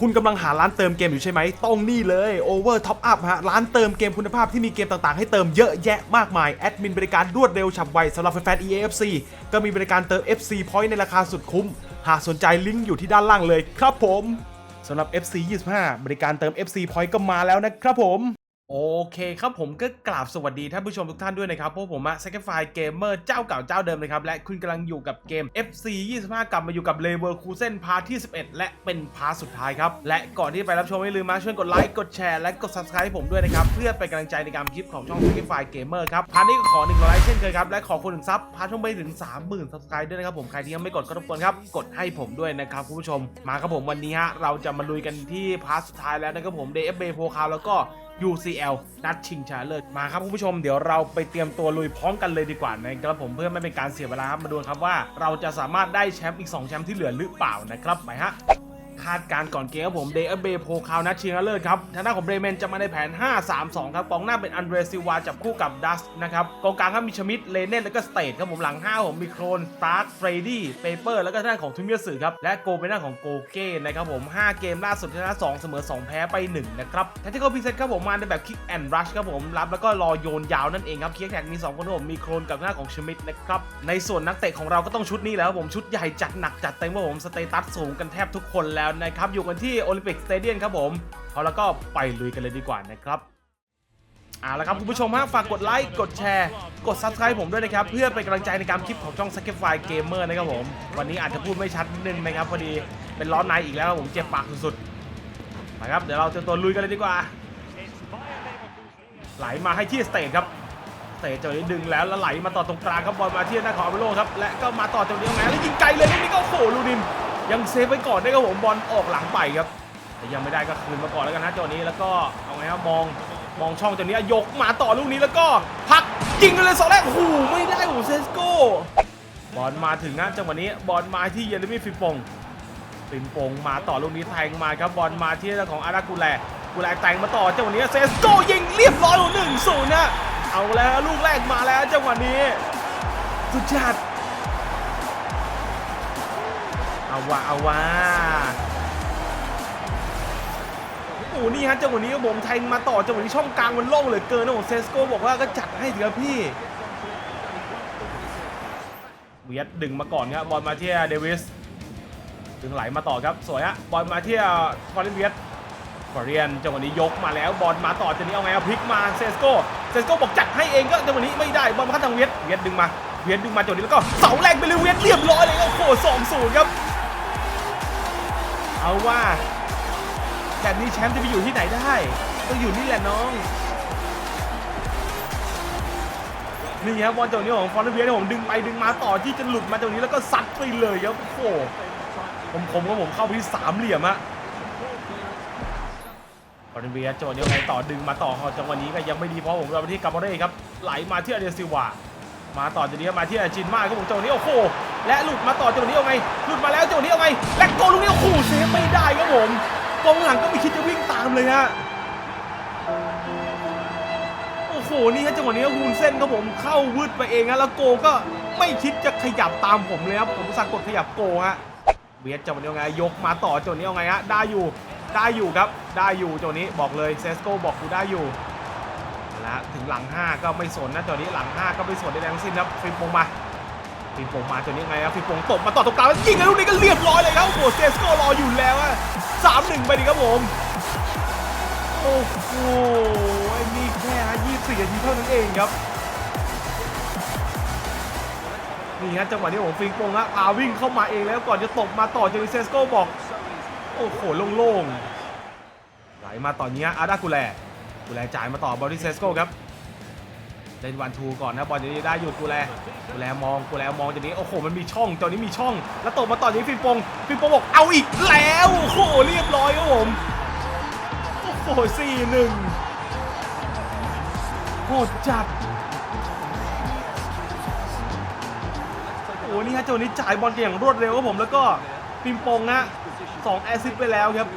คุณกำลังหาร้านเติมเกมอยู่ใช่ไหมต้องนี่เลย Over Top Up ฮะ ร้านเติมเกมคุณภาพที่มีเกมต่างๆ ให้เติมเยอะแยะมากมาย แอดมินบริการรวดเร็วฉับไวสำหรับแฟนๆ EAFC ก็มีบริการเติม FC Point ในราคาสุดคุ้ม หากสนใจลิงก์อยู่ที่ด้านล่างเลยครับผมสำหรับ FC 25 บริการเติม FC Point ก็มาแล้วนะครับผม โอเคครับผมก็กราบสวัสดีท่านผู้ชมทุกท่านด้วยนะครับเพราะผมอะ Sacrifice Gamer เจ้าเก่าเจ้าเดิมนะครับ และคุณกำลังอยู่กับเกม FC 25 กลับมาอยู่กับ Leverkusen พาร์ทที่ 11 และเป็นพาร์ทสุดท้ายครับ และก่อนที่ไปรับชมอย่ลืมมาช่วยกดไลค์กดแชร์และกด Subscribe ให้ผมด้วยนะครับ เพื่อเป็นกำลังใจในการคลิปของช่อง Sacrifice Gamer ครับพาร์ทนี้ก็ขอ1ไลค์เช่นเคยครับและขอคนหนึ่งซับพาร์ทช่องไปถึง 30,000 Subscribe ด้วยนะครับผมใครที่ยังไม่กดก็รบกวนครับกดให้ผมด้วยนะครับคุณผู้ชมมาครับผมวันนี้ฮะเราจะมาลุยกันที่พาร์ทสุดท้ายแล้วนะครับผม DFB โพคาวแล้วก็ UCL นัดชิงชนะเลิศมาครับคุณผู้ชมเดี๋ยวเราไปเตรียมตัวลุยพร้อมกันเลยดีกว่านะครับผมเพื่อไม่เป็นการเสียเวลาครับมาดูครับว่าเราจะสามารถได้แชมป์อีก 2 แชมป์ที่เหลือหรือเปล่านะครับไปฮะ คาดการก่อนเกมครับผมเดอเบโพคาวนัดชิงเลิศครับทางด้านของเบรเมนจะมาในแผน 5-3-2 ครับกองหน้าเป็นอันเดรซิวาจับคู่กับดัสนะครับกองกลางครับมีชมิดเลเน่แล้วก็สเตทครับผมหลัง 5 ผมมีโครนสตาร์คเฟรดี้เปเปอร์แล้วก็ทางด้านของทุมิยสึครับและโกเป็นหน้าของโกเก้นะครับผม 5 เกมล่าสุดชนะ2เสมอ 2 แพ้ไป 1 นะครับแทนที่เขาพิเศษครับผมมาในแบบคิกแอนด์รัชครับผมรับแล้วก็รอโยนยาวนั่นเองครับเคียร์แท็กมี 2 คนครับผมมีโครนกับหน้าของชมิดนะครับในส่วนนักเตะของเราก็ต้องชุดนี้แล้วผมชุดใหญ่จัดหนักจัดเต็มครับผมสเตตัสสูงกันแทบทุกคนแล้วนะครับอยู่กันที่โอลิมปิกสเตเดียมครับผมเอาแล้วก็ไปลุยกันเลยดีกว่านะครับเอาละครับคุณผู้ชมฮะฝากกดไลค์กดแชร์ กด subscribe ผมด้วยนะครับ เพื่อเป็นกำลังใจในการคลิปของช่อง Sacrifice Gamer นะครับผม วันนี้อาจจะพูดไม่ชัดนิดนึงนะครับ พอดีเป็นร้อนในอีกแล้วครับผมเจ็บปากสุดๆนะครับ เดี๋ยวเราเตรียมตัวลุยกันเลยดีกว่า ไหลมาให้ที่สเตทครับสเตทเจอดึงแล้วแล้วไหลมาต่อตรงกลางครับบอลมาที่หน้าของอาเบโลครับและก็มาต่อตรงนี้ยังไงแล้วยิงไกลเลยนี้ก็โอ้โหลูนิม ยังเซฟไว้ก่อนได้ครับผมบอลออกหลังไปครับแต่ยังไม่ได้ก็คืนมาก่อนแล้วกันนะจังหวะนี้แล้วก็เอาไงครับมองมองช่องจังนี้ยกมาต่อลูกนี้แล้วก็พักยิงกันเลยสองแรกโอ้โหไม่ได้โอ้เซสโก้บอลมาถึงนะจังหวะนี้บอลมาที่เยเรมีฟิปปงปินโปงมาต่อลูกนี้แทงมาครับบอลมาที่เรื่องของอารากูแลกูแลแต่งมาต่อจังหวะนี้เซสโกยิงเรียบร้อยหนึ่งศูนย์นะเอาแล้วลูกแรกมาแล้วจังหวะนี้สุดจัด วะเอาวะโอ้นี่ฮะจังหวะนี้ผมแทงมาต่อจังหวะนี้ช่องกลางมันโล่งเหลือเกินนะผมเซสโกบอกว่าก็จัดให้เถอพี่เวียดดึงมาก่อนครับบอลมาเที่เดวิสถึงไหลมาต่อครับสวยฮะบอลมาเที่ฟอร์เรนเวียสฟอร์เรียนจังหวะนี้ยกมาแล้วบอลมาต่อจังหวะนี้เอาไงเอาพลิกมาเซสโกเซสโกบอกจัดให้เองก็จังหวะนี้ไม่ได้บอลมาเข้าทางเวียดเวียดดึงมาเวียดดึงมาจังหวะนี้แล้วก็เสาแรกไปเลยเวียดเรียบร้อยเลยโอ้โหสองศูนย์ครับ เอาว่าแบบนี้แชมป์จะไปอยู่ที่ไหนได้ ต้องอยู่นี่แหละน้อง นี่ครับบอลจังหวะนี้ของฟอนต์เวียร์ผมดึงไปดึงมาต่อที่จะหลุดมาจังหวะนี้แล้วก็ซัดไปเลยครับโอ้โหผมผมก็ผมเข้าไปที่สามเหลี่ยมอะฟอนต์เวียร์จังหวะนี้ไงต่อดึงมาต่อเขาจังหวะนี้ก็ยังไม่ดีเพราะผมเราไปที่กาบอเร่ครับไหลมาที่อาเดซิวามาต่อจังหวะนี้มาที่อาจินมาครับผมจังหวะนี้โอ้โหและหลุดมาต่อจังหวะนี้เอาไงหลุดมาแล้วจังหวะนี้เอาไงและโกลูกนี้โอ้โหเซฟไม่ได้ ครับผมกองหลังก็ไม่คิดจะวิ่งตามเลยฮะโอ้โหนี่ฮะจังหวะนี้ฮูนเส้นครับผมเข้าวืดไปเองฮะแล้วโกก็ไม่คิดจะขยับตามผมเลยครับผมสั่งกดขยับโกฮะเวียดจังหวะนี้เอาไงยกมาต่อจังหวะนี้เอาไงฮะได้อยู่ได้อยู่ครับได้อยู่จังหวะนี้บอกเลยเซสโกบอกกูได้อยู่เอาละถึงหลัง 5 ก็ไม่สนนะจังหวะนี้หลัง 5 ก็ไม่สนใดๆทั้งสิ้นครับฟิล์มโปงมา ฟิมโปงมาจนี้ยังไงครับฟิมโปงตบมาต่อตรงกลางแล้วยิงแล้วลูกนี้ก็เรียบร้อยเลยครับโอ้โหเซสโกรออยู่แล้วอะสามหนึ่งไปดิครับผมโอ้โหไอ้นี่แค่24นาทีเท่านั้นเองครับนี่ฮะจังหวะนี้ผมฟิงปงฮะพาวิ่งเข้ามาเองแล้วก่อนจะตบมาต่อเจมิเซสโกบอก โอ้โหโล่งๆไหลมาต่อเนี้ยอาร์ดากูแลกูแลจ่ายมาต่อบอลที่เซสโกครับ เล่นวันทูก่อนนะบอลจะได้อยู่กูแลกูแลมองกูแลมองจากนี้โอ้โหมันมีช่องตอนนี้มีช่อง แล้วตบมาต่อจากนี้ฟิงปงฟิงปงบอกเอาอีกแล้วโอ้โหเรียบร้อยครับผมโอ้โหสี่หนึ่งโหดจัดโอ้โหนี่ฮะโจนี้จ่ายบอลอย่างรวดเร็วครับผมแล้วก็ปิมปงฮะสองแอซิสไปแล้วครับ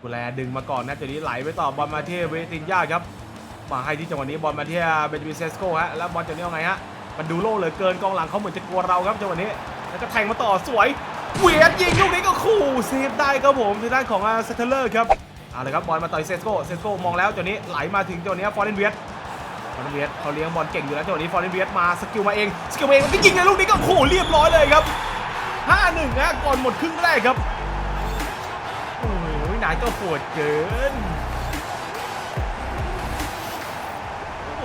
กูแลดึงมาก่อนนะโจนี้ไหลไปต่อบอลมาเทเวตินยาครับ มาให้ที่จังหวะนี้บอลมาที่เบนจามินเซสโกฮะแล้วบอลจากนี้เอาไงฮะมันดูโล่เหลือเกินกองหลังเขาเหมือนจะกลัวเราครับจังหวะนี้แล้วก็แทงมาต่อสวยเวียดยิงลูกนี้ก็ขู่เซฟได้ครับผมทางด้านของเซเทเลอร์ครับเอาเลยครับบอลมาต่อยเซสโกเซสโกมองแล้วจังหวะนี้ไหลมาถึงจังหวะนี้ฟอร์เรนเวียดฟอร์เรนเวียดเขาเลี้ยงบอลเก่งอยู่แล้วจังหวะนี้ฟอร์เรนเวียดมาสกิลมาเองสกิลมาเองแล้วก็ยิงในลูกนี้ก็ขู่เรียบร้อยเลยครับ5-1นะก่อนหมดครึ่งแรกครับโอ้ยนายก็โหดเกิน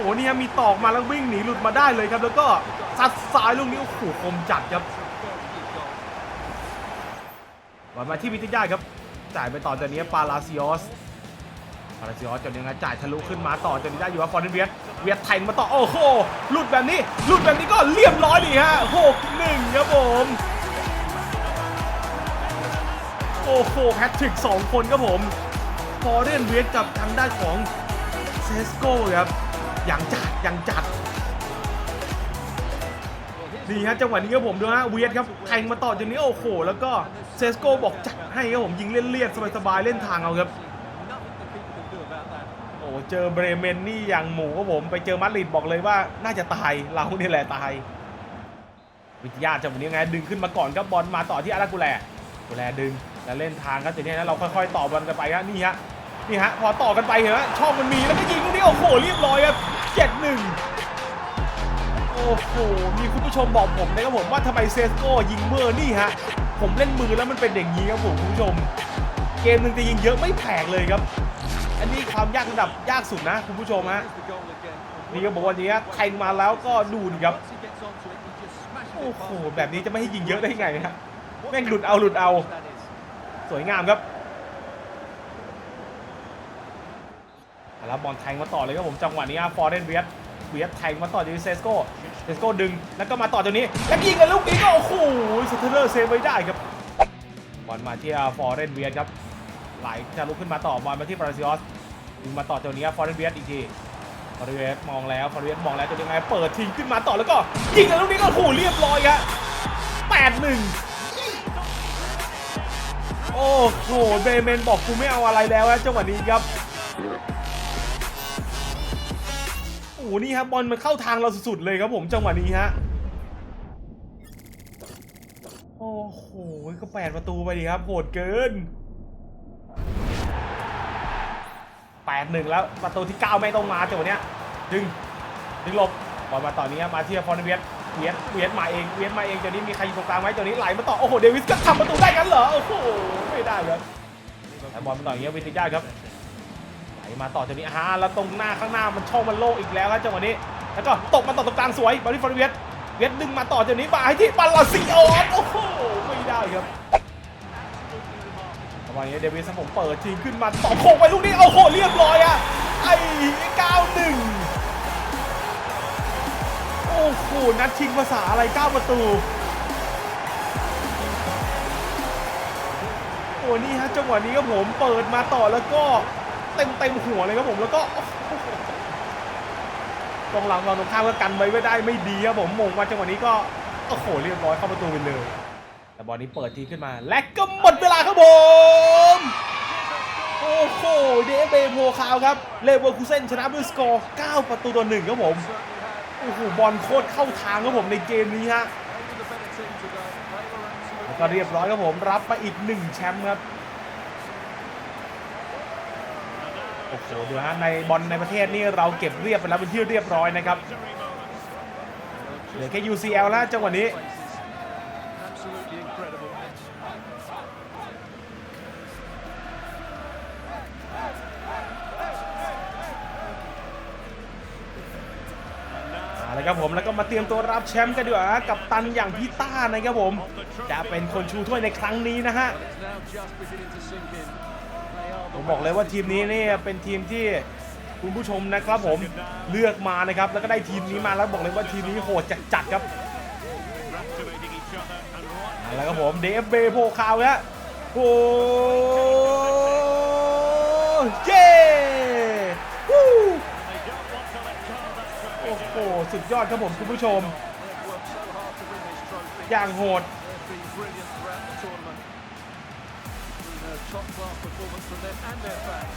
หเนี่ยมีตอกมาแล้ววิ่งหนีหลุดมาได้เลยครับ แล้วก็ซัดซ้ายลูกนี้โอ้โหคมจัดครับบอลมาที่วิทิยาครับ จ่ายไปต่อจากนี้ปาลาซิออสปาลาซิออสจากนี้นะจ่ายทะลุขึ้นมาต่อจากนี้ได้อยู่ว่าฟอร์เนเวียสเวียดแทงมาต่อโอ้โหหลุดแบบนี้หลุดแบบนี้ก็เรียบร้อยดีฮะหกหนึ่งครับผมโอ้โหแฮตทริกสองคนครับผม ฟอร์เรนเวียสกับทางด้านของเซสโก้ครับ อย่างจัดอย่างจัดนี่ฮะจังหวะนี้ครับผมดูฮะเวียดครับแทงมาต่อจากนี้โอ้โห แล้วก็เซสโกบอกจัดให้ครับผมยิงเลี่ยนๆสบายๆเล่นทางเอาครับโอ้เจอเบรเมนนี่อย่างหมูครับผมไปเจอมาดริดบอกเลยว่าน่าจะตายเราเนี่แหละตาย วิทยาจังหวะนี้ไงดึงขึ้นมาก่อนครับบอลมาต่อที่อารากูแลกูแลดึงแล้วเล่นทางครับทีนี้นะเราค่อยๆต่อบอลกันไปครับนี่ฮะนี่ฮะพอต่อกันไปเห็นไหมช่องมันมีแล้วก็ยิงลูกนี้โอ้โหเรียบร้อยครับ เจ็ดหนึ่งโอ้โห มีคุณผู้ชมบอกผมนะครับผมว่าทำไมเซสโก้ยิงเมื่อนี่ฮะ ผมเล่นมือแล้วมันเป็นอย่างนี้ครับผมคุณผู้ชม เกมหนึ่งจะยิงเยอะไม่แผลกเลยครับ อันนี้ความยากระดับยากสุดนะคุณผู้ชมฮะ นี่ก็บอกว่านี้แทงมาแล้วก็ดูดิครับ โอ้โห แบบนี้จะไม่ให้ยิงเยอะได้ไงฮะ แม่งหลุดเอาหลุดเอา สวยงามครับ แล้วบอลแทงมาต่อเลยครับผมจังหวะนี้ฟอร์เรนเวียสเวียสแทงมาต่อจากเซสโก้เซสโก้ดึงแล้วก็มาต่อตรงนี้แล้วยิงกันลูกนี้ก็โอ้โหสเตอร์เซฟไว้ได้ครับบอลมาที่ฟอร์เรนเวียสครับไหลจะลุกขึ้นมาต่อบอลมาที่ปาราซิออสยิงมาต่อตรงนี้ฟอร์เรนเวียสอีกทีฟอร์เรนเวียสมองแล้วฟอร์เรนเวียสมองแล้วจะยังไงเปิดทิ้งขึ้นมาต่อแล้วก็ยิงกันลูกนี้ก็โอ้โหเรียบร้อยครับแปดหนึ่งโอ้โหเบเมนบอกกูไม่เอาอะไรแล้วนะจังหวะนี้ครับ อ้โหนี่ครับบอลมันเข้าทางเราสุดๆเลยครับผมจังหวะนี้ฮะโอ้โหก็แปดประตูไปดีครับโหดเกินแปดหนึ่งแล้วประตูที่เก้าไม่ต้องมาจังหวะเนี้ยดึงดึงหลบบอลมาต่อนี้ครับมาที่ฟอนเวียสเวียสเวียสมาเองเวียสมาเองจังนี้มีใครอยู่ตรงกลางไหมจังนี้ไหลมาต่อโอ้โหเดวิสก็ทำประตูได้กันเหรอโอ้โหไม่ได้ครับแต่บอลมาต่ออย่างเงี้ยวิทิยาครับ มาต่อจากนี้ฮะแล้วตรงหน้าข้างหน้ามันช่องมันโล่งอีกแล้วครับจังหวะนี้ แล้วก็ตกมาต่อตรงกลางสวยบอลที่ฟอร์เวสเวสดึงมาต่อจากนี้มาให้ที่ปาลาซิโอสโอ้โหไม่ได้ครับจังหวะนี้เดวิสผมเปิดทีมขึ้นมาต่อโค้งไปลูกนี้โอ้โหเรียบร้อยอะไอ้เก้าหนึ่งโอ้โหนัดชิงภาษาอะไรเก้าประตูโอ้นี่ฮะจังหวะนี้ครับผมเปิดมาต่อแล้วก็ เต็มเต็มหัวเลยครับผมแล้วก็กองหลังเราตรงข้ามก็กันไว้ไม่ได้ไม่ดีครับผมมงมาจังหวะนี้ก็โอ้โหเรียบร้อยเข้าประตูไปเลยแต่บอลนี้เปิดทีขึ้นมา และก็หมดเวลาครับผมโอ้โหเดฟเบโพคาวครับเลเวอร์คูเซนชนะด้วยสกอร์9ประตูต่อหนึ่งครับผมโอ้โหบอลโคตรเข้าทางครับผมในเกมนี้ฮะก็เรียบร้อยครับผมรับมาอีกหนึ่งแชมป์ครับ โอ้โหดูฮะในบอลในประเทศนี่เราเก็บเรียบไปแล้วเป็นที่เรียบร้อยนะครับเหลือแค่ UCL แล้วจังหวะนี้เอาละครับผมแล้วก็มาเตรียมตัวรับแชมป์กันดีกว่าฮะกับตันอย่างพี่ต้านะครับผม จะเป็นคนชูถ้วยในครั้งนี้นะฮะ ผมบอกเลยว่าทีมนี้นี่เป็นทีมที่คุณผู้ชมนะครับผมเลือกมานะครับ แล้วก็ได้ทีมนี้มาแล้วบอกเลยว่าทีมนี้โหดจัดๆครับเอาละครับผมเดฟเบโพคาวฮะโอ้เย้วู้โอ้โหสุดยอดครับผมคุณผู้ชม อย่างโหด performance from them and their fans.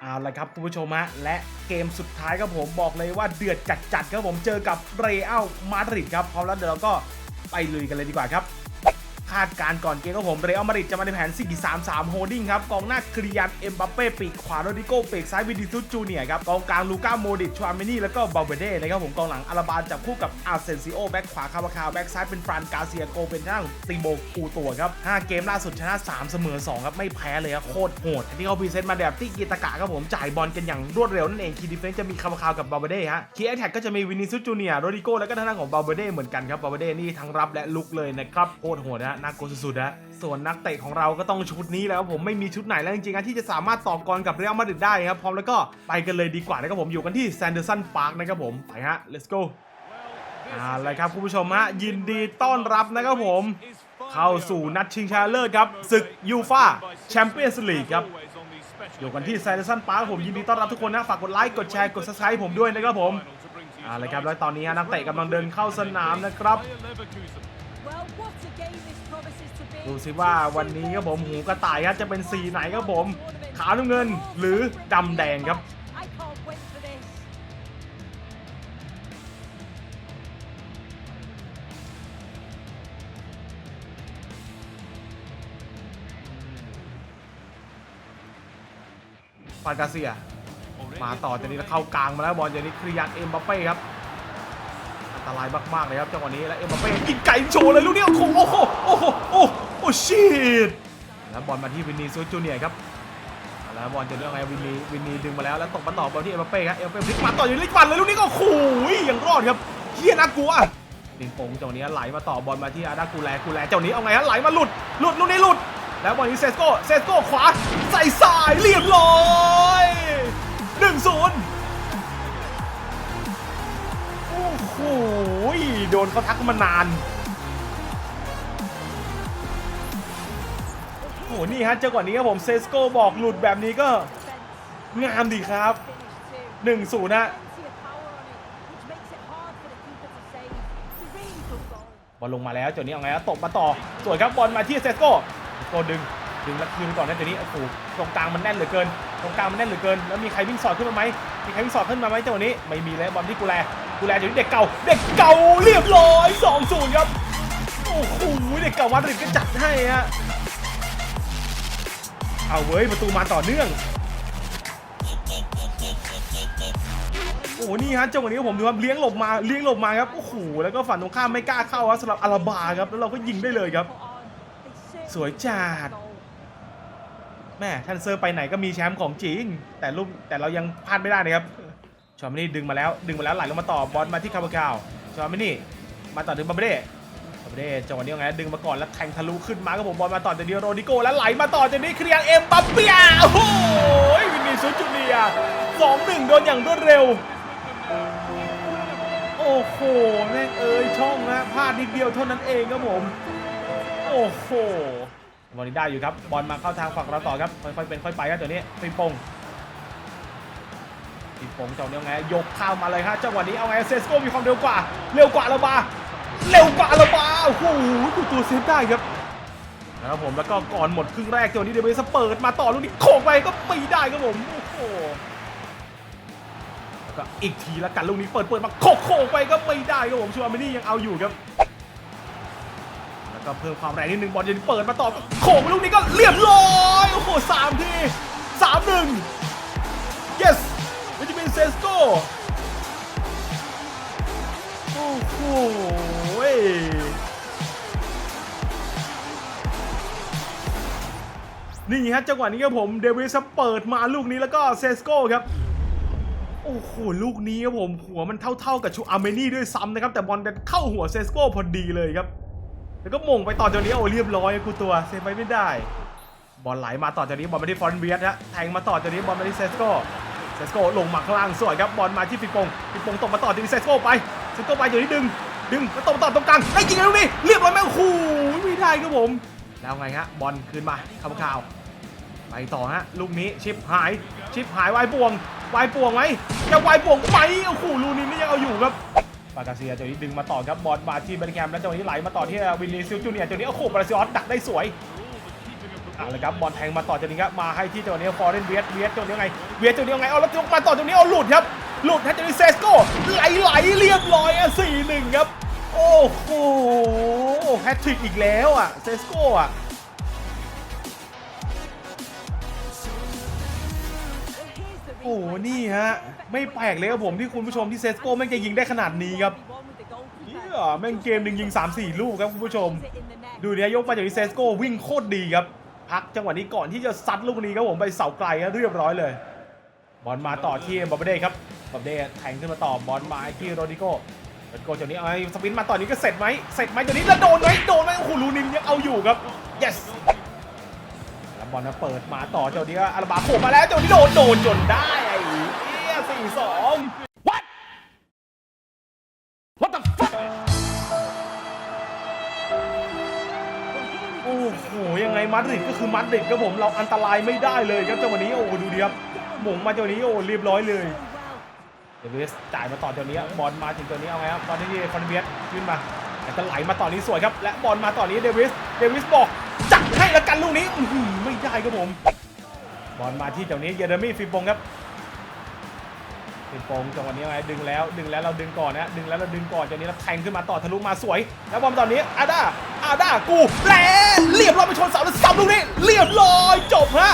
เอาละครับคุณผู้ชมฮะและเกมสุดท้ายครับผมบอกเลยว่าเดือดจัดๆครับผมเจอกับเรอัลมาดริดครับพร้อมแล้วเดี๋ยวเราก็ไปลุยกันเลยดีกว่าครับ คาดการก่อนเกมครับผมเรอัลมาดริดจะมาในแผน 4-3-3 โฮดดิ้งครับ กองหน้าคริยานเอ็มบัปเป้ปีกขวาโรดิโก้ปีกซ้ายวินิซุสจูเนียครับ กองกลางลูก้าโมดิชชวามินี่แล้วก็บาเบเด้นะครับผมกองหลังอาราบาจับคู่กับอาร์เซนซิโอแบ็คขวาคาบาคาวแบ็คซ้ายเป็นฟรานกาเซียโกเป็นทางติโบกูตัวครับ 5 เกมล่าสุดชนะ 3 เสมอ 2 ครับ ไม่แพ้เลยครับโคตรโหดที่เขาพรีเซนต์มาแบบที่กีตากะครับผมจ่ายบอลกันอย่างรวดเร็วนั่นเองคีดีเฟนจะมีคาบาคาวกับบาเบเด้ฮะคีแอคแท็กก็จะมีวินิซุสจูเนียร์โรดิโก้แล้วก็ทางของบาเบเด้เหมือนกันครับบาเบเด้นี่ทั้งรับและลุกเลยนะครับโคตรโหดนะน่ากลัวสุดๆนะส่วนนักเตะของเราก็ต้องชุดนี้แล้วผมไม่มีชุดไหนแล้วจริงๆนะที่จะสามารถต่อกรกับเรอัลมาดริดได้ครับพร้อมแล้วก็ไปกันเลยดีกว่านะครับผมอยู่กันที่แซนเดอร์สันพาร์คนะครับผมไปฮะ let's go อาละครับคุณผู้ชมฮะยินดีต้อนรับนะครับผม เข้าสู่นัดชิงชนะเลิศครับศึกยูฟาแชมเปี้ยนส์ลีกครับอยู่กันที่แซนเดอร์สันพาร์คผมยินดีต้อนรับทุกคนนะฝากกดไลค์กดแชร์กด subscribe ผมด้วยนะครับผมอาละครับแล้วตอนนี้นักเตะกำลังเดินเข้าสนามนะครับ ดูสิว่าวันนี้ครับผมหูกระต่ายครับจะเป็นสีไหนครับผม ขาวน้ำเงินหรือดำแดงครับฟานกาเซีย มาต่อจากนี้แล้วเข้ากลางมาแล้วบอลจากนี้คริยานเอ็มบัปเป้ครับอันตรายมากๆเลยครับจังหวะนี้แล้วเอ็มบัปเป้ยิงไก่โชว์เลยลูกนี้โอ้โหโอ้โหโอ้โห ชิตแล้วบอลมาที่วินนีซูจูเนียครับแล้วบอลจะเรื่องไงวินนีวินนีดึงมาแล้วแล้วตกมาต่อบอลที่เอ็มบัปเป้ครับเอ็มบัปเป้พลิกมาต่ออยู่ลิกฟันเลยลูกนี้ก็โอ้โหยังรอดครับเฮียน่ากลัวลิงโปงจังหวะนี้ไหลมาต่อบอลมาที่อาดากูแลกูแลเจ้านี้เอาไงฮะไหลมาหลุดหลุดลูกนี้หลุด แล้วบอลนี้เซสโก้เซสโก้ขวาใส่สายเรียบร้อยหนึ่งศูนย์โอ้โหโดนเขาทักมานาน โอ้โหนี่ฮะเจ้าก่อนนี้ครับผมเซสโกบอกหลุดแบบนี้ก็งามดีครับ finished too. 1-0นะบอลลงมาแล้วเจ้านี้เอาไงฮะตกมาต่อสวยครับบอลมาที่เซสโก้เซสโกดึงดึงแล้วคืนก่อนนะจ้านี้โอ้โหตรงกลางมันแน่นเหลือเกิน ตรงกลางมันแน่นเหลือเกิน แล้วมีใครวิ่งสอดขึ้นมาไหมมีใครวิ่งสอดขึ้นมาไหมเจ้านี้ไม่มีแล้วบอลที่กูแลกูแลเดี๋ยวนี้เด็กเก่า เด็กเก่าเรียบร้อย2-0ครับโอ้โหเด็กเก่ามาดริดก็จัดให้ฮะ เอาเว้ยประตูมาต่อเนื่อง โอ้โหนี่ฮะจังหวะนี้ผมดูครับเลี้ยงหลบมาเลี้ยงหลบมาครับโอ้โหแล้วก็ฝั่งตรงข้ามไม่กล้าเข้าครับสำหรับอาราบาครับแล้วเราก็ยิงได้เลยครับ สวยจัดแม่ทันเซอร์ไปไหนก็มีแชมป์ของจริง แต่ลูกแต่เรายังพลาดไม่ได้นะครับชอมินี่ดึงมาแล้วดึงมาแล้วไหลลงมาต่อบอลมาที่คาร์บาคาวชอมินี่มาต่อถึงบาเบ้ เด้บาเบเด้จังหวะนี้ยังไงดึงมาก่อนแล้วแทงทะลุขึ้นมาครับผมบอลมาต่อจากเดียวโรดิโกแล้วไหลมาต่อจากนี้เคลียร์เอ็มบัปเปียโอ้โหวินนี่ซูจูเนียสองหนึ่งโดนอย่างรวดเร็ว โอ้โหแม่งเอ้ยช่องนะพลาดนิดเดียวเท่านั้นเองครับผม โอ้โหบอลนี้ได้อยู่ครับบอลมาเข้าทางฝั่งเราต่อครับค่อยๆเป็นค่อยไปครับตัวนี้ปิงปงปิงปงเจ้าเนี่ยไงยกข้ามมาเลยฮะจังหวะนี้เอาไงเซสโก้มีความเร็วกว่า เร็วกว่าอาราบา เร็วกว่าอาราบาโอ้โหดูตัวเซฟได้ครับนะครับผมแล้วก็ก่อนหมดครึ่งแรกเจังหนี้เดวิสเปิดมาต่อลูกนี้โขกไปก็ไม่ได้ครับผมโอ้โหแล้วก็อีกทีละกันลูกนี้เปิดเปิดมาโขกโขกไปก็ไม่ได้ครับผมชัวร์มินี่ยังเอาอยู่ครับ แล้วก็เพิ่มความแรงนิดนึงบอลยังเปิดมาต่อโขกลูกนี้ก็เรียบร้อยโอ้โหสามทีสามหนึ่ง yes วิจิมินเซสโกโอ้โห นี่ฮะจังหวะนี้ครับผมเดวิสเปิดมาลูกนี้แล้วก็เซสโกครับโอ้โหลูกนี้ครับผมหัวมันเท่าๆกับชูอาร์เมนี่ด้วยซ้ำนะครับ แต่บอลดันเข้าหัวเซสโก้พอดีเลยครับ แล้วก็หม่งไปต่อจากนี้โอ้เรียบร้อยกูตัวเซฟไว้ไม่ได้ บอลไหลมาต่อจากนี้บอลมาที่ฟอนเบียสฮะแทงมาต่อจากนี้บอลมาที่เซสโก้เซสโก้ลงมาข้างล่างสวยครับบอลมาที่ปิปงปิปงตกมาต่อจากนี้เซสโก้ไปเซสโก้ไปอยู่ที่ดึง ดึงแล้วตกมาต่อตรงกลางไอ้จริงแล้วนี่เรียบร้อยแม่โอ้โหไม่ได้ครับผม แล้วไงฮะบอลคืนมาข่าวข่าวไปต่อฮะลูกนี้ชิปหายชิปหายวายป่วงวายป่วงไหมจะวายป่วงไหมโอ้โหลูกนี้นี่ยังเอาอยู่ครับปากาเซียจังหวะนี้ดึงมาต่อครับบอลมาที่เบนแคมแล้วจังหวะนี้ไหลมาต่อที่วินนีซิลจูเนียร์จังหวะนี้โอ้โหบราซิออสดักได้สวยเอาละครับบอลแทงมาต่อจานี้ครับมาให้ที่จังหวะนี้ฟอร์เรนเวียดเวียดจังหวะนี้ไงเวียดจังหวะนี้ไงเอาแล้วยกมาต่อจากนี้เอาหลุดครับ ลุดฮะจากเซสโก้ไหลไหลเรียบร้อยอะสี่หนึ่งครับ โอ้โหแฮตทริกอีกแล้วอะเซสโก้อะโอ้โหนี่ฮะ ไม่แปลกเลยครับผมที่คุณผู้ชมที่เซสโก้แม่งจะยิงได้ขนาดนี้ครับเฮียแม่งเกมหนึ่งยิง 3-4 ลูกครับคุณผู้ชม ดูเนี่ยยกมาจากที่เซสโก้วิ่งโคตรดีครับ พักจังหวะนี้ก่อนที่จะซัดลูกนี้ครับผมไปเสาไกลครับเรียบร้อยเลย บอลมาต่อที่บอบเด้ครับ บบเด้แทงขึ้นมาต่อบอลมาที่โรดิโก้โรดิโก้จานี้ไอ้สปินมาต่อนี้ก็เสร็จไหมเสร็จไหมจานี้แล้วโดนไหมโดนไหมโอ้โหลูนินยังเอาอยู่ครับ yes แล้วบอลมาเปิดมาต่อเจ้านี้ก็อาราบาโผล่มาแล้วเจ้านี้โดนโดนจนได้ไอ้เหี้ยสี่สอง what what the fuck โอ้โหยังไงมาดริดก็คือมาดริดครับผมเราอันตรายไม่ได้เลยครับจังหวะนี้โอ้โหดูดิครับหม่งมาเจังหวะนี้โอ้เรียบร้อยเลย เดวิสจ่ายมาต่อจัวนี้บอลมาถึงตัวนี้เอาไงครับบอลที่คอนเวียสขึ้นมาแต่ก็ไหลมาต่อนี้สวยครับ และบอลมาต่อนี้เดวิสเดวิสบอกจัดให้ละกันลูกนี้ไม่ได้ครับผม บอลมาที่จังหวนี้เยเรมี่ฟิมปงครับฟิมปงจังหวะนี้เอาไงดึงแล้ว ดึงแล้วเราดึงก่อนนะดึงแล้วเราดึงก่อนจังหวนี้เราแทงขึ้นมาต่อทะลุมาสวย แล้วบอลตอนนี้อาด้าอาด้ากูแหลเรียบร้อยไปชนเสาแล้วซ้ำลูกนี้เรียบร้อยจบฮะ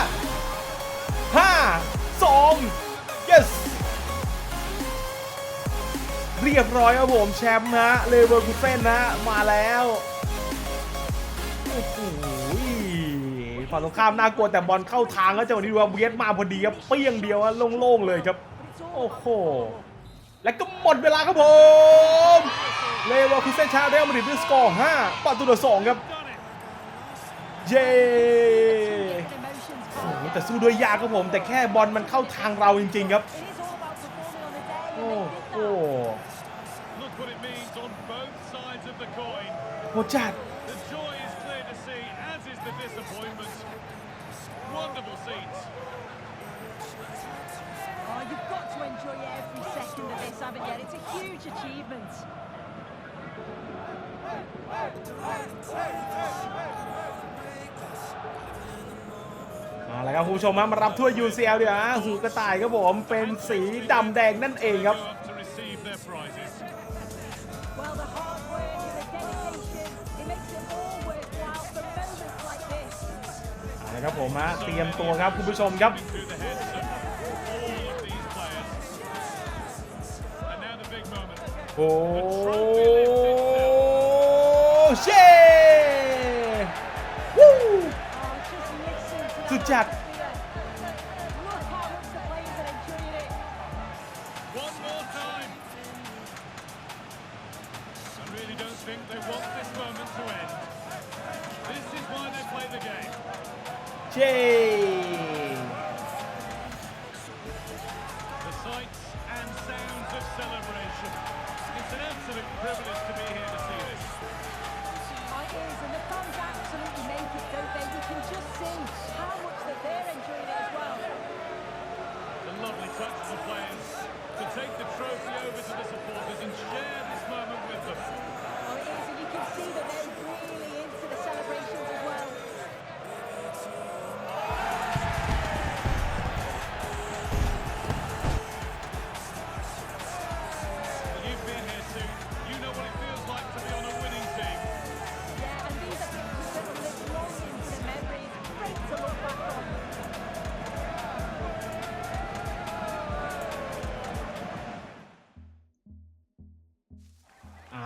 ห้าสอง yes เรียบร้อยครับผมแชมป์ฮะเลเวอร์คูเซ่นนะมาแล้วโอ้โหฝั่งตรงข้ามน่ากลัวแต่บอลเข้าทางแล้วจังหวะนี้ดูว่าเวียดมาพอดีครับเปี้ยงเดียวอะโล่งๆเลยครับโอ้โหและก็หมดเวลาครับผมเลเวอร์คูเซ่นชนะเรอัลมาดริดด้วยสกอร์5ประตูต่อ2ครับเย้โอ้โหแต่สู้ด้วยยากครับผม แต่แค่บอลมันเข้าทางเราจริงๆครับ โอ้โห coin. โหจัด The joy is clear to see, as is the disappointment. Wonderful scenes. Oh, you've got to enjoy every second of this, haven't you? It's a huge achievement. เอาละครับคุณผู้ชมมามารับถ้วย UCL เดี๋ยวนะหูกระต่ายครับผม เป็นสีดำแดงนั่นเองครับ Go ครับผมฮะเตรียมตัวครับคุณผู้ชมครับ Through the heads of all of these players. And now the big moment. โอ้เช่วู้ Oh, just listen to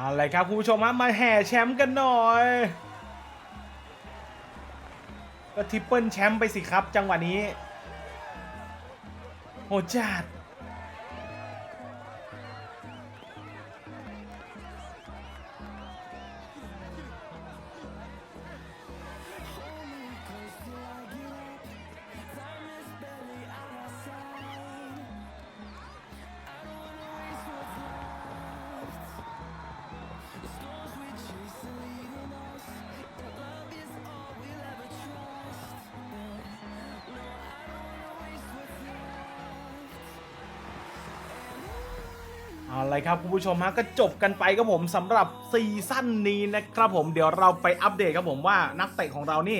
อะไรครับคุณผู้ชมฮะมาแห่แชมป์กันหน่อยก็ทิปเปิลแชมป์ไปสิครับ จังหวะนี้ โหจัด เอาเลยครับคุณผู้ชมฮะก็จบกันไปครับผมสำหรับซีซั่นนี้นะครับผมเดี๋ยวเราไปอัปเดตครับผมว่านักเตะของเรานี่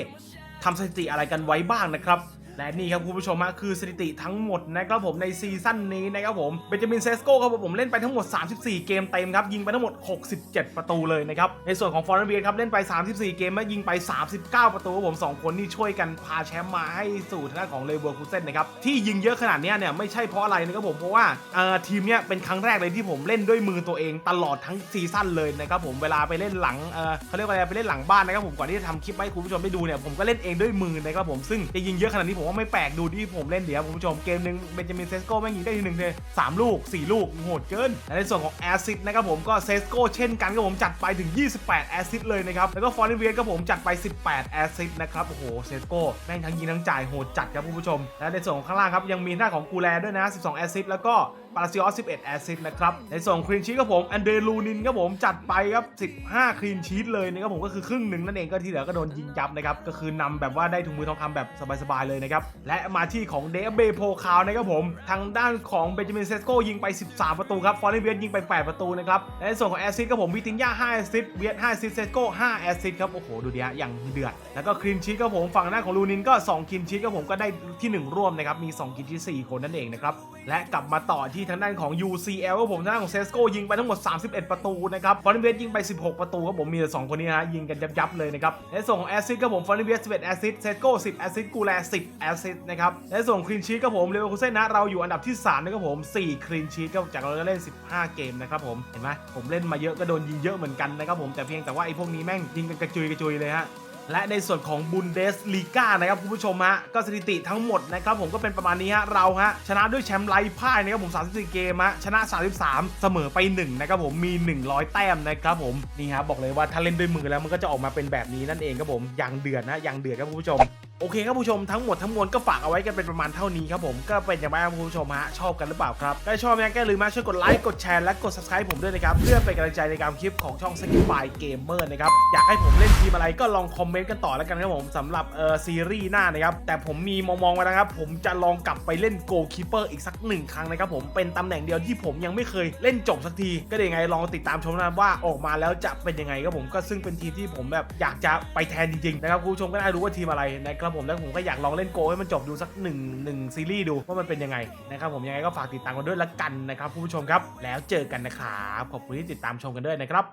ทำสถิติอะไรกันไว้บ้างนะครับ และนี่ครับคุณผู้ชมฮะคือสถิติทั้งหมดนะครับผมในซีซั่นนี้นะครับผมเบนจามินเซสโก้ครับผมเล่นไปทั้งหมด 34 เกมเต็มครับยิงไปทั้งหมด 67 ประตูเลยนะครับในส่วนของฟอร์นเบียครับเล่นไป 34 เกมและยิงไป 39 ประตูครับผม 2 คนนี่ช่วยกันพาแชมป์มาให้สู่ทางด้านของเลเวอร์คูเซนนะครับที่ยิงเยอะขนาดนี้เนี่ยไม่ใช่เพราะอะไรนะครับผมเพราะว่าเอ่อทีมเนี้ยเป็นครั้งแรกเลยที่ผมเล่นด้วยมือตัวเองตลอดทั้งซีซั่นเลยนะครับผมเวลาไปเล่นหลังเออเขาเรียกว่าอะไรไปเล่นหลังบ้านนะครับผมก่อนที่จะทำคลิปให้คุณผู้ชมได้ดูเนี่ยผมก็เล่นเองด้วยมือนะครับผมซึ่งจะยิงเยอะขนาดนี้ผมว่าไม่แปลกดูที่ผมเล่นเดี๋ยวคุณผู้ชมเกมหนึ่งเบนจามินเซสโก้แม่งยิงได้ทีหนึ่งเลยสามลูกสี่ลูกโหดเกินและในส่วนของแอซิดนะครับผมก็เซสโก้เช่นกันครับผมจัดไปถึง 28 แอซิดเลยนะครับ แล้วก็ฟอร์เรนเวียก็ผมจัดไป 18 แอซิดนะครับ โอ้โหเซสโก้แม่งทั้งยิงทั้งจ่ายโหดจัดครับคุณผู้ชม และในส่วนของข้างล่างครับยังมีหน้าของกูแลด้วยนะ 12 แอซิดแล้วก็ ปาราซิออส11 แอซิดนะครับ ในส่วนของคลีนชีตครับผมอันเดรูนินครับผมจัดไปครับ 15คลีนชีตเลยนะครับผมก็คือครึ่งหนึ่งนั่นเองก็ที่เหลือก็โดนยิงยับนะครับ ก็คือนำแบบว่าได้ถุงมือทองคำแบบสบายๆเลยนะครับ และมาที่ของเดฟเบโพคาวนะครับผม ทางด้านของเบนจามินเซสโกยิงไป 13 ประตูครับฟอร์เรนเวียยิงไป 8 ประตูนะครับในส่วนของแอซิดครับผมวิตินยา5แอซิดเวียด5แอซิดเซสโก5แอซิดครับโอ้โหดูดิฮะอย่างเดือดแล้วก็คลีนชีตครับผมฝั่งด้านของลูนินก็2คลีนชีตครับผมก็ได้ที่ 1 ร่วมนะครับมี2คลีนชีต4คนนั่นเองนะครับและกลับมาต่อที่ทางด้านของ UCL ครับผมทางด้านของเซสโกยิงไปทั้งหมด 31 ประตูนะครับฟอร์นิเวสยิงไป 16 ประตูครับผมมีแต่สองคนนี้นะฮะยิงกันยับๆเลยนะครับในส่วนของแอซิดครับผมฟอร์นิเวส11แอซิดเซสโก10แอซิดกูแล10แอซิดนะครับในส่วนคลีนชีตครับผมเลเวอร์คูเซ่นนะเราอยู่อันดับที่3นะครับผม4คลีนชีตก็จากเราเล่น 15 เกมนะครับผมเห็นไหมผมเล่นมาเยอะก็โดนยิงเยอะเหมือนกันนะครับผมแต่เพียงแต่ว่าไอ้พวกนี้แม่งยิงกันกระจุยกระจุยเลยฮะ และในส่วนของบุนเดสลีกานะครับคุณผู้ชมฮะก็สถิติทั้งหมดนะครับผมก็เป็นประมาณนี้ฮะเราฮะชนะด้วยแชมป์ไร้พ่ายนะครับผม 34 เกมฮะชนะ 33 เสมอไป 1 นะครับผมมี 100 แต้มนะครับผมนี่ฮะบอกเลยว่าถ้าเล่นด้วยมือแล้วมันก็จะออกมาเป็นแบบนี้นั่นเองครับผมอย่างเดือดนะอย่างเดือดครับคุณผู้ชม โอเคครับผู้ชมทั้งหมดทั้งมวลก็ฝากเอาไว้กันเป็นประมาณเท่านี้ครับผมก็เป็นอย่างไรครับผู้ชมฮะชอบกันหรือเปล่าครับถ้าชอบยังก็อย่าลืมมาช่วยกดไลค์กดแชร์และกด subscribe ผมด้วยนะครับเพื่อเป็นกำลังใจในการคลิปของช่อง s k i p by Gamer นะครับอยากให้ผมเล่นทีมอะไรก็ลองคอมเมนต์กันต่อแล้วกันครับผมสำหรับเออซีรีส์หน้านะครับแต่ผมมีมองๆไว้นะครับผมจะลองกลับไปเล่น Goalkeeper อีกสักหนึ่งครั้งนะครับผมเป็นตำแหน่งเดียวที่ผมยังไม่เคยเล่นจบสักที ก็เดี๋ยวยังไงลองติดตามชมนะว่าออกมาแล้วจะเป็นยังไงครับผมก็ซึ่งเป็นทีมที่ผมแบบอยากจะไปแทนจริงๆนะครับคุณผู้ชมก็ได้รู้ว่าทีมอะไรนะครับผมแล้วผมก็อยากลองเล่นโกให้มันจบดูสักหนึ่งหนึ่งซีรีส์ดูว่ามันเป็นยังไงนะครับผมยังไงก็ฝากติดตามกันด้วยละกันนะครับผู้ชมครับแล้วเจอกันนะครับขอบคุณที่ติดตามชมกันด้วยนะครับ